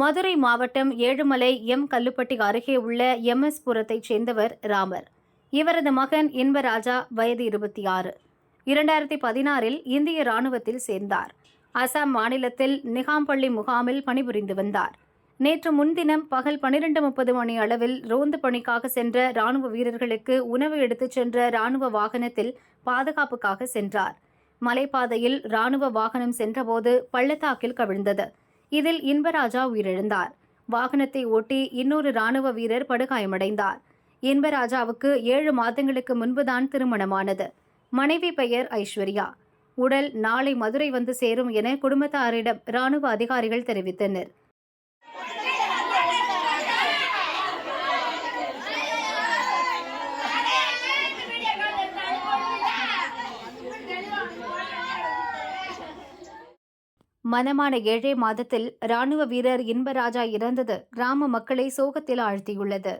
மதுரை மாவட்டம் ஏழுமலை எம். கல்லுப்பட்டி அருகே உள்ள எம். எஸ். புரத்தைச் சேர்ந்தவர் ராமர். இவரது மகன் இன்பராஜா வயது இருபத்தி ஆறு இரண்டாயிரத்தி பதினாறில் இந்திய ராணுவத்தில் சேர்ந்தார். அசாம் மாநிலத்தில் நிகாம்பள்ளி முகாமில் பணிபுரிந்து வந்தார். நேற்று முன்தினம் பகல் பனிரெண்டு முப்பது மணி அளவில் ரோந்து பணிக்காக சென்ற ராணுவ வீரர்களுக்கு உணவு எடுத்துச் சென்ற ராணுவ வாகனத்தில் பாதுகாப்புக்காக சென்றார். மலைப்பாதையில் ராணுவ வாகனம் சென்றபோது பள்ளத்தாக்கில் கவிழ்ந்தது. இதில் இன்பராஜா உயிரிழந்தார். வாகனத்தை ஓட்டி இன்னொரு ராணுவ வீரர் படுகாயமடைந்தார். இன்பராஜாவுக்கு ஏழு மாதங்களுக்கு முன்புதான் திருமணமானது. மனைவி பெயர் ஐஸ்வர்யா. உடல் நாளை மதுரை வந்து சேரும் என குடும்பத்தாரிடம் ராணுவ அதிகாரிகள் தெரிவித்தனர். மனமான ஏழே மாதத்தில் ராணுவ வீரர் இன்பராஜா இறந்தது. கிராம மக்களை சோகத்தில் ஆழ்த்தியுள்ளது.